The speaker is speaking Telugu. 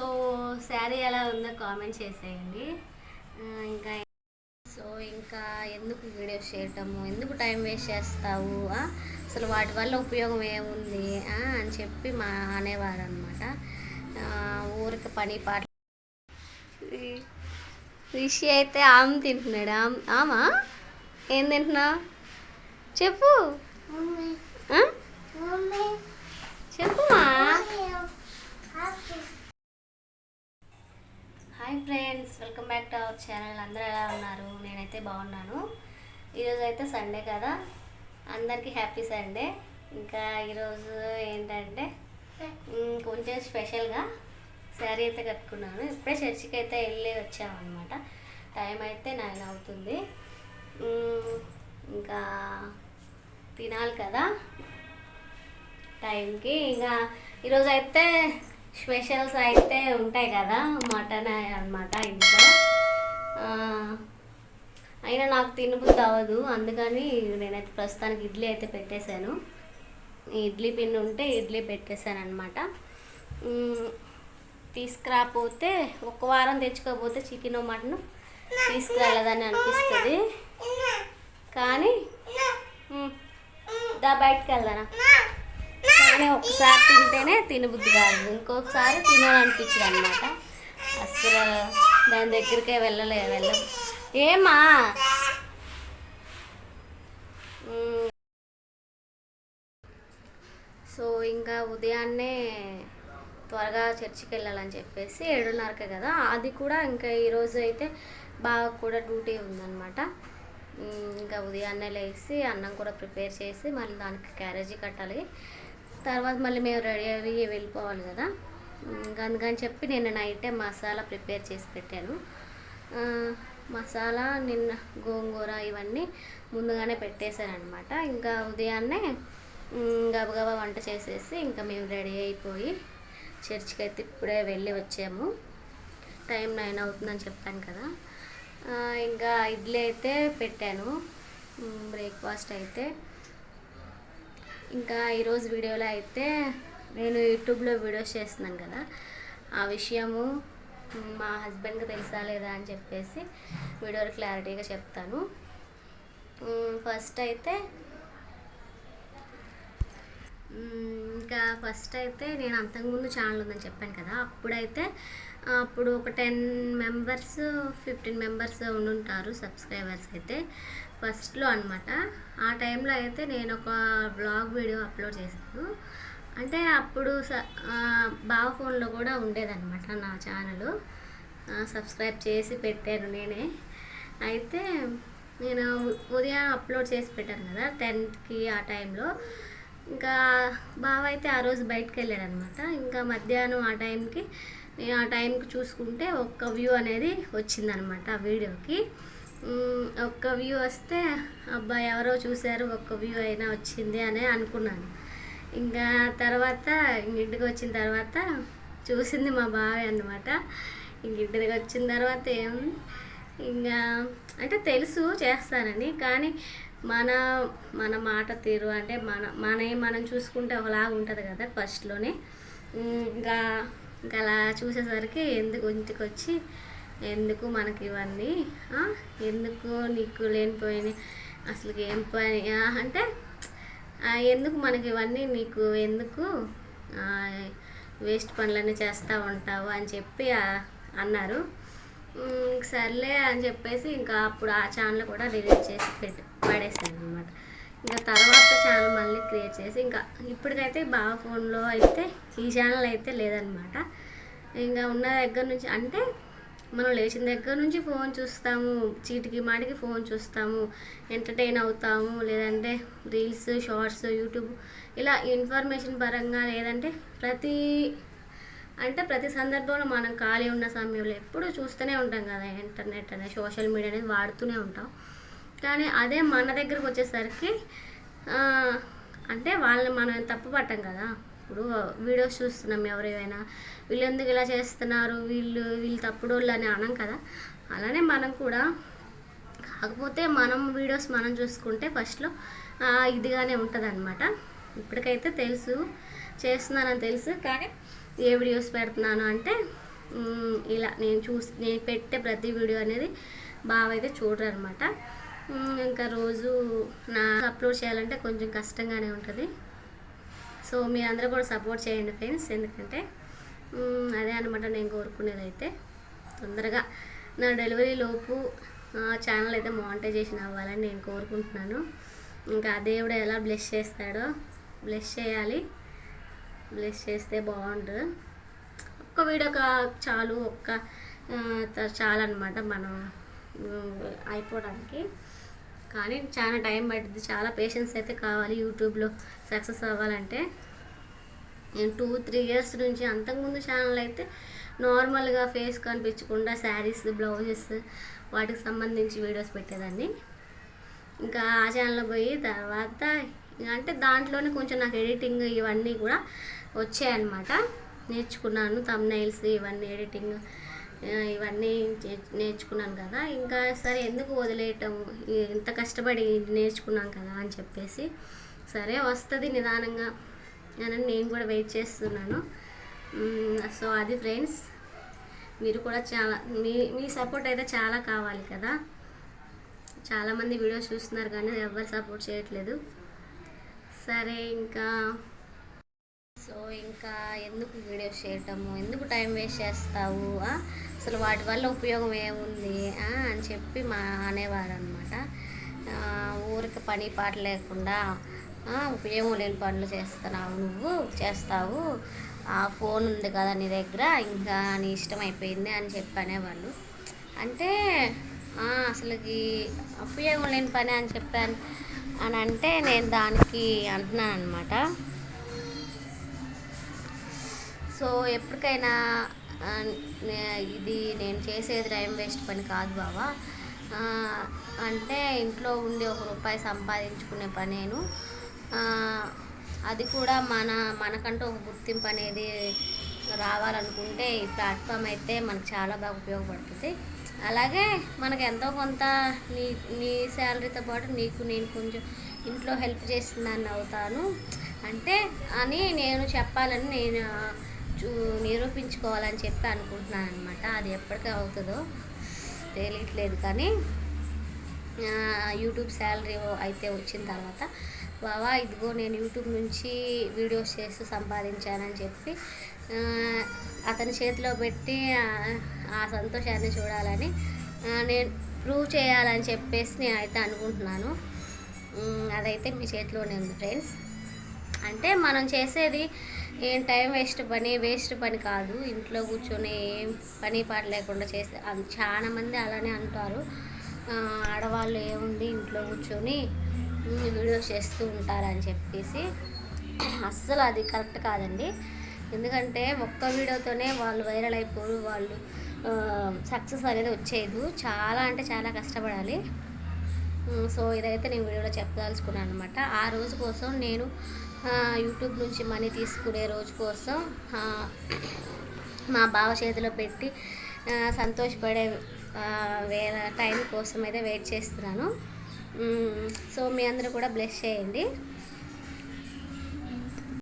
సో శారీ ఎలా ఉందో కామెంట్ చేసేయండి. ఇంకా సో ఇంకా ఎందుకు వీడియోస్ చేయటము? ఎందుకు టైం వేస్ట్ చేస్తావు? అసలు వాటి వల్ల ఉపయోగం ఏముంది? అని చెప్పి మా అనేవారు అనమాట ఊరికి పని పాట. రిషి అయితే ఆమె తింటున్నాడు? ఆమె? ఆమా ఏం తింటున్నావు చెప్పు. ఆ? చెప్పుమా hi friends welcome back to our channel. అందరూ ఎలా ఉన్నారు? నేనైతే బాగున్నాను. ఈరోజు అయితే సండే కదా. అందరికీ హ్యాపీ సండే. ఇంకా ఈరోజు ఏంటంటే కొంచెం స్పెషల్గా శారీ అయితే కట్టుకున్నాను. ఇప్పుడే చర్చికి అయితే వెళ్ళి వచ్చామన్నమాట. టైం అయితే నైన్ అవుతుంది. ఇంకా తినాలి కదా టైంకి. ఇంకా ఈరోజు అయితే స్పెషల్స్ అయితే ఉంటాయి కదా మటన్ అన్నమాట ఇంట్లో. అయినా నాకు తినబుద్ధి అవ్వదు అందుకని నేనైతే ప్రస్తుతానికి ఇడ్లీ అయితే పెట్టేశాను. ఇడ్లీ పిండి ఉంటే ఇడ్లీ పెట్టేశాను అనమాట తీసుకురాపోతే ఒక వారం తెచ్చుకోకపోతే చికెన్ మటన్ తీసుకురాలేదని అనిపిస్తుంది. కానీ దా బయటకు వెళ్దానా? కానీ ఒకసారి తింటేనే తినబుద్ధి కాదు. ఇంకొకసారి తినాలనిపించింది అనమాట అసలు దాని దగ్గరికే వెళ్ళలే వెళ్ళం. ఏమా సో ఇంకా ఉదయాన్నే త్వరగా చర్చికి వెళ్ళాలని చెప్పేసి ఏడున్నరకే కదా. అది కూడా ఇంకా ఈరోజు అయితే బాగా కూడా డ్యూటీ ఉందన్నమాట. ఇంకా ఉదయాన్నే లేచి అన్నం కూడా ప్రిపేర్ చేసి మళ్ళీ దానికి క్యారేజీ కట్టాలి. తర్వాత మళ్ళీ మేము రెడీ అయ్యి వెళ్ళిపోవాలి కదా. ఇంకా అందుకని చెప్పి నేను నైటే మసాలా ప్రిపేర్ చేసి పెట్టాను. మసాలా నిన్న గోంగూర ఇవన్నీ ముందుగానే పెట్టేశారనమాట ఇంకా ఉదయాన్నే గబగబా వంట చేసేసి ఇంకా మేము రెడీ అయిపోయి చర్చికి అయితే ఇప్పుడే వెళ్ళి వచ్చాము. టైం నైన్ అవుతుందని చెప్పాను కదా. ఇంకా ఇడ్లీ అయితే పెట్టాను. బ్రేక్ఫాస్ట్ అయితే. ఇంకా ఈరోజు వీడియోలో అయితే నేను యూట్యూబ్లో వీడియోస్ చేస్తున్నాను కదా. ఆ విషయము మా హస్బెండ్కి తెలుసా లేదా అని చెప్పేసి వీడియోలో క్లారిటీగా చెప్తాను. ఫస్ట్ అయితే ఇంకా ఫస్ట్ అయితే నేను అంతకుముందు ఛానల్ ఉందని చెప్పాను కదా. అప్పుడైతే అప్పుడు ఒక టెన్ మెంబర్స్ ఫిఫ్టీన్ మెంబర్స్ ఉండుంటారు సబ్స్క్రైబర్స్ అయితే. ఫస్ట్లో అనమాట ఆ టైంలో అయితే నేను ఒక బ్లాగ్ వీడియో అప్లోడ్ చేశాను. అంటే అప్పుడు స- బావ ఫోన్లో కూడా ఉండేదన్నమాట నా ఛానల్. సబ్స్క్రైబ్ చేసి పెట్టాను నేనే. అయితే నేను ఉదయం అప్లోడ్ చేసి పెట్టాను కదా టెన్త్కి ఆ టైంలో. ఇంకా బావ అయితే ఆ రోజు బయటకు వెళ్ళాడు అనమాట ఇంకా మధ్యాహ్నం ఆ టైంకి నేను ఆ టైంకి చూసుకుంటే ఒక్క వ్యూ అనేది వచ్చిందనమాట ఆ వీడియోకి. ఒక్క వ్యూ వస్తే అబ్బాయి ఎవరో చూశారు ఒక్క వ్యూ అయినా వచ్చింది అని అనుకున్నాను. ఇంకా తర్వాత ఇంటికి వచ్చిన తర్వాత చూసింది మా బావి అన్నమాట. ఇంటికి వచ్చిన తర్వాత ఏం ఇంకా అంటే తెలుసు చేస్తానని కానీ మన మన మాట తీరు అంటే మన మనవి మనం చూసుకుంటే ఒకలాగా ఉంటుంది కదా ఫస్ట్లోనే ఇంకా ఇంకా అలా చూసేసరికి ఎందుకు ఇంటికి వచ్చి ఎందుకు మనకి ఇవన్నీ? ఎందుకు నీకు లేనిపోయినాయి అసలు ఏం పని అంటే ఎందుకు మనకి ఇవన్నీ? నీకు ఎందుకు వేస్ట్ పనులన్నీ చేస్తూ ఉంటావు అని చెప్పి అన్నారు. సర్లే అని చెప్పేసి ఇంకా అప్పుడు ఆ ఛానల్ కూడా డిలీట్ చేసి పెట్టి పడేసాను అనమాట ఇంకా తర్వాత ఛానల్ మళ్ళీ క్రియేట్ చేసి ఇంకా ఇప్పటికైతే బాగా ఫోన్లో అయితే ఈ ఛానల్ అయితే లేదనమాట ఇంకా ఉన్న దగ్గర నుంచి అంటే మనం లేచిన దగ్గర నుంచి ఫోన్ చూస్తాము చీటికి మాటికి ఫోన్ చూస్తాము ఎంటర్టైన్ అవుతాము లేదంటే రీల్స్ షార్ట్స్ యూట్యూబ్ ఇలా ఇన్ఫర్మేషన్ పరంగా లేదంటే ప్రతి అంటే ప్రతి సందర్భంలో మనం ఖాళీ ఉన్న సమయంలో ఎప్పుడూ చూస్తూనే ఉంటాం కదా ఇంటర్నెట్ అనేది సోషల్ మీడియా అనేది వాడుతూనే ఉంటాం. కానీ అదే మన దగ్గరకు వచ్చేసరికి అంటే వాళ్ళని మనం తప్పు పట్టం కదా. ఇప్పుడు వీడియోస్ చూస్తున్నాం ఎవరైనా వీళ్ళు ఎందుకు ఇలా చేస్తున్నారు? వీళ్ళు వీళ్ళు తప్పుడు వాళ్ళు అని అనం కదా? అలానే మనం కూడా. కాకపోతే మనం వీడియోస్ మనం చూసుకుంటే ఫస్ట్లో ఇదిగానే ఉంటుంది అనమాట ఇప్పటికైతే తెలుసు చేస్తున్నానని తెలుసు. కానీ ఏ వీడియోస్ పెడుతున్నాను అంటే ఇలా నేను చూసి నేను పెట్టే ప్రతి వీడియో అనేది బాగా అయితే చూడరు అనమాట ఇంకా రోజు నా అప్లోడ్ చేయాలంటే కొంచెం కష్టంగానే ఉంటుంది. సో మీరందరూ కూడా సపోర్ట్ చేయండి ఫ్రెండ్స్. ఎందుకంటే అదే అనమాట నేను కోరుకునేది అయితే తొందరగా నా డెలివరీ లోపు ఛానల్ అయితే మానిటైజేషన్ అవ్వాలని నేను కోరుకుంటున్నాను. ఇంకా దేవుడు ఎలా బ్లెస్ చేస్తాడో బ్లెస్ చేయాలి. బ్లెస్ చేస్తే బాగుంటుంది ఒక్క వీడియో కా- చాలు ఒక్క చాలన్నమాట త- చాలు అనమాట మనం అయిపోవడానికి. కానీ చాలా టైం పడుతుంది చాలా పేషెన్స్ అయితే కావాలి యూట్యూబ్లో సక్సెస్ అవ్వాలంటే. నేను టూ త్రీ ఇయర్స్ నుంచి అంతకుముందు ఛానల్ అయితే నార్మల్గా ఫేస్ కనిపించకుండా శారీస్ బ్లౌజెస్ వాటికి సంబంధించి వీడియోస్ పెట్టేదాన్ని. ఇంకా ఆ ఛానల్లో పోయి తర్వాత అంటే దాంట్లోనే కొంచెం నాకు ఎడిటింగ్ ఇవన్నీ కూడా వచ్చాయన్నమాట. నేర్చుకున్నాను తమ్నైల్స్ ఇవన్నీ ఎడిటింగ్ ఇవన్నీ నేర్చుకున్నాను కదా. ఇంకా సరే ఎందుకు వదిలేయటం? ఇంత కష్టపడి నేర్చుకున్నాం కదా అని చెప్పేసి సరే వస్తుంది నిదానంగా అని నేను కూడా వెయిట్ చేస్తున్నాను. సో అది ఫ్రెండ్స్ మీరు కూడా చాలా మీ మీ సపోర్ట్ అయితే చాలా కావాలి కదా. చాలామంది వీడియోస్ చూస్తున్నారు కానీ ఎవరు సపోర్ట్ చేయట్లేదు. సరే ఇంకా సో ఇంకా ఎందుకు వీడియోస్ చేయటము? ఎందుకు టైం వేస్ట్ చేస్తావు? అసలు వాటి వల్ల ఉపయోగం ఏముంది? అని చెప్పి మా అనేవారు అనమాట ఊరికి పని పాట లేకుండా ఉపయోగం లేని పనులు చేస్తున్నావు నువ్వు చేస్తావు. ఆ ఫోన్ ఉంది కదా నీ దగ్గర ఇంకా నీ ఇష్టం అయిపోయింది అని చెప్పి అనేవాళ్ళు. అంటే అసలుకి ఉపయోగం లేని పని అని చెప్పాను అని అంటే నేను దానికి అంటున్నాను అనమాట సో ఎప్పటికైనా ఇది నేను చేసేది టైం వేస్ట్ పని కాదు బావా. అంటే ఇంట్లో ఉండి ఒక రూపాయి సంపాదించుకునే పనేను. అది కూడా మన మనకంటూ ఒక గుర్తింపు అనేది రావాలనుకుంటే ఈ ప్లాట్ఫామ్ అయితే మనకు చాలా బాగా ఉపయోగపడుతుంది. అలాగే మనకు ఎంతో కొంత నీ నీ శాలరీతో పాటు నీకు నేను కొంచెం ఇంట్లో హెల్ప్ చేసిందని అవుతాను. అంటే అని నేను చెప్పాలని నేను చూ నిరూపించుకోవాలని చెప్పి అనుకుంటున్నాను అనమాట అది ఎప్పటికీ అవుతుందో తెలియట్లేదు కానీ యూట్యూబ్ శాలరీ అయితే వచ్చిన తర్వాత బావా ఇదిగో నేను యూట్యూబ్ నుంచి వీడియోస్ చేస్తూ సంపాదించానని చెప్పి అతని చేతిలో పెట్టి ఆ, సంతోషాన్ని చూడాలని నేను ప్రూవ్ చేయాలని చెప్పేసి నేను అయితే అనుకుంటున్నాను. అదైతే మీ చేతిలోనే ఉంది ఫ్రెండ్స్. అంటే మనం చేసేది ఏం టైం వేస్ట్ పని వేస్ట్ పని కాదు. ఇంట్లో కూర్చొని ఏం పని పాట లేకుండా చేస్తే చాలా మంది అలానే అంటారు. ఆడవాళ్ళు ఏముంది ఇంట్లో కూర్చొని వీడియోస్ చేస్తూ ఉంటారని చెప్పేసి. అస్సలు అది కరెక్ట్ కాదండి. ఎందుకంటే ఒక్క వీడియోతోనే వాళ్ళు వైరల్ అయిపోరు వాళ్ళు సక్సెస్ అనేది వచ్చేది చాలా అంటే చాలా కష్టపడాలి. సో ఇదైతే నేను వీడియోలో చెప్పదలుచుకున్నాను అనమాట ఆ రోజు కోసం నేను యూట్యూబ్ నుంచి మనీ తీసుకునే రోజు కోసం మా బావ చేతిలో పెట్టి సంతోషపడే వేరే టైం కోసం అయితే వెయిట్ చేస్తున్నాను. సో మీ అందరూ కూడా బ్లెస్ చేయండి.